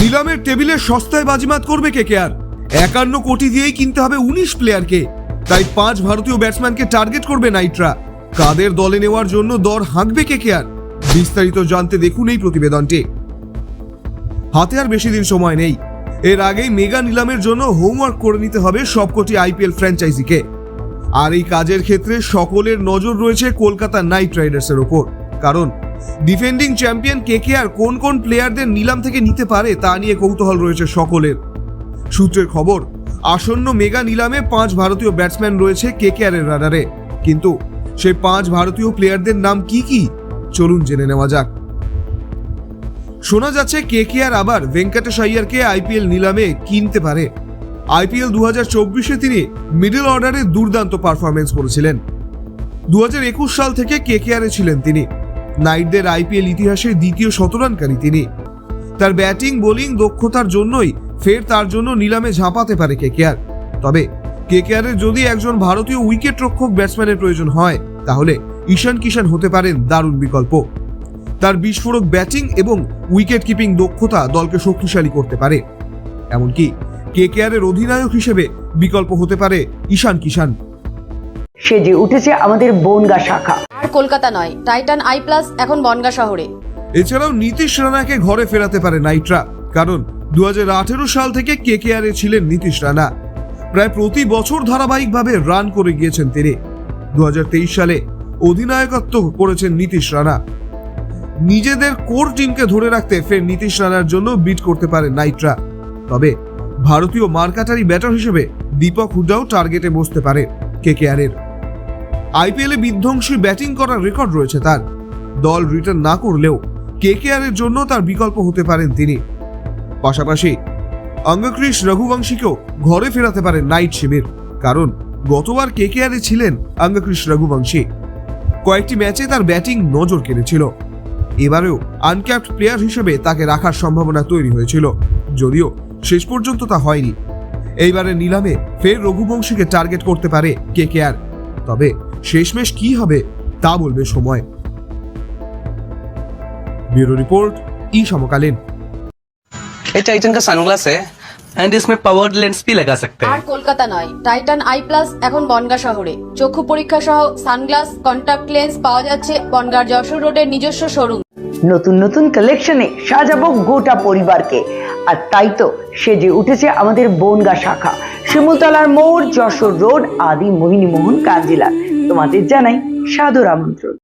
নিলামের টেবিলে সস্তায় বাজিমাত করবে কে কে আর? একান্ন কোটি দিয়েই কিনতে হবে উনিশ প্লেয়ারকে। তাই পাঁচ ভারতীয় ব্যাটসম্যানকে টার্গেট করবে নাইটরা। কাদের দলে নেওয়ার জন্য দর হাঁকবে কে কে আর? বিস্তারিত জানতে দেখুন এই প্রতিবেদনটি। হাতে আর বেশি দিন সময় নেই। এর আগেই মেগা নিলামের জন্য হোমওয়ার্ক করে নিতে হবে সবকটি আইপিএল ফ্র্যাঞ্চাইজিকে। আর এই কাজের ক্ষেত্রে সকলের নজর রয়েছে কলকাতা নাইট রাইডার্সের ওপর। কারণ ডিফেন্ডিং চ্যাম্পিয়ন কে কে আর কোন কোন প্লেয়ারদের নিলাম থেকে নিতে পারে তা নিয়ে কৌতূহল রয়েছে সকলের। সূত্রের খবর, আসন্ন মেগা নিলামে পাঁচ ভারতীয় ব্যাটসম্যান রয়েছে কে কে আর এর রাডারে কিন্তু সেই পাঁচ ভারতীয় প্লেয়ারদের নাম কি কি? চলুন জেনে নেওয়া যাক। শোনা যাচ্ছে কে কে আর আবার ভেঙ্কটেশ আইয়ারকে আইপিএল নিলামে কিনতে পারে। আইপিএল দু হাজার চব্বিশে তিনি মিডল অর্ডারে দুর্দান্ত পারফরমেন্স করেছিলেন। দু সাল থেকে কে কে আরে ছিলেন তিনি। নাইটদের আইপিএল ইতিহাসে দ্বিতীয় শতরানকারী তিনি। তার ব্যাটিং, বোলিং দক্ষতার জন্যই ফের তার জন্য নিলামে ঝাঁপাতে পারে কে কে তবে কে কে যদি একজন ভারতীয় উইকেট রক্ষক ব্যাটসম্যানের প্রয়োজন হয়, তাহলে ঈশান কিষান হতে পারেন দারুণ বিকল্প। তার বিস্ফোরক ব্যাটিং এবং উইকেট কিপিং দক্ষতা দলকে শক্তিশালী করতে পারে। এমনকি কে কে এর অধিনায়ক হিসেবে বিকল্প হতে পারে ঈশান কিষান সেজে উঠেছে আমাদের বনগা শাখা। আর কলকাতা নয়। টাইটান আই প্লাস এখন বনগা শহরে। এছাড়াও নীতিশ রানাকে ঘরে ফেরাতে পারে নাইটরা কারণ দু সাল থেকে কে কে আরে ছিলেন নীতিশ রানা। প্রায় প্রতি বছর ধারাবাহিকভাবে রান করে গিয়েছেন তিনি। দু সালে অধিনায়কত্ব করেছেন নীতিশ রানা। নিজেদের কোর টিমকে ধরে রাখতে ফের নীতিশ রানার জন্য বিট করতে পারে নাইটরা তবে ভারতীয় মার্কাটারি ব্যাটার হিসেবে দীপক হুডাও টার্গেটে বসতে পারে কে কে এর। আইপিএলে বিধ্বংসী ব্যাটিং করার রেকর্ড রয়েছে তার। দল রিটার্ন না করলেও কে কে এর জন্য তার বিকল্প হতে পারেন তিনি। পাশাপাশি অঙ্গক্রিস রঘুবংশীকেও ঘরে ফেরাতে পারেন নাইট শিবির, কারণ গতবার কে কে আরে ছিলেন অঙ্গক্রিস রঘুবংশী। কয়েকটি ম্যাচে তার ব্যাটিং নজর কেড়েছিল। এবারেও আনক্যাপ্ট প্লেয়ার হিসেবে তাকে রাখার সম্ভাবনা তৈরি হয়েছিল, যদিও শেষ পর্যন্ত তা হয়নি। এইবারের নিলামে ফের রঘুবংশীকে টার্গেট করতে পারে কে কে আর তবে শেষমেশ কি হবে তা বলবে সময় ব্যুরো রিপোর্ট ই সমকালীন ये टाइटन का सनग्लास है एंड इसमें पावर्ड लेंस भी लगा सकते আর हैं কলকাতা নয় টাইটান আই প্লাস এখন বনগা শহরে চক্ষু পরীক্ষা সহ সানগ্লাস কন্টাক্ট লেন্স পাওয়া যাচ্ছে বনগার যশোর রোডের নিজস্ব শোরুম নতুন নতুন কালেকশনে সাজাবো গোটা পরিবারকে আর তাই তো সে যে উঠেছে আমাদের বনগা শাখা, শিমুলতলার মোড়, যশোর রোড আদি মোহিনী মোহন কাঞ্জিলার তোমাদের জানাই সাদর আমন্ত্রণ।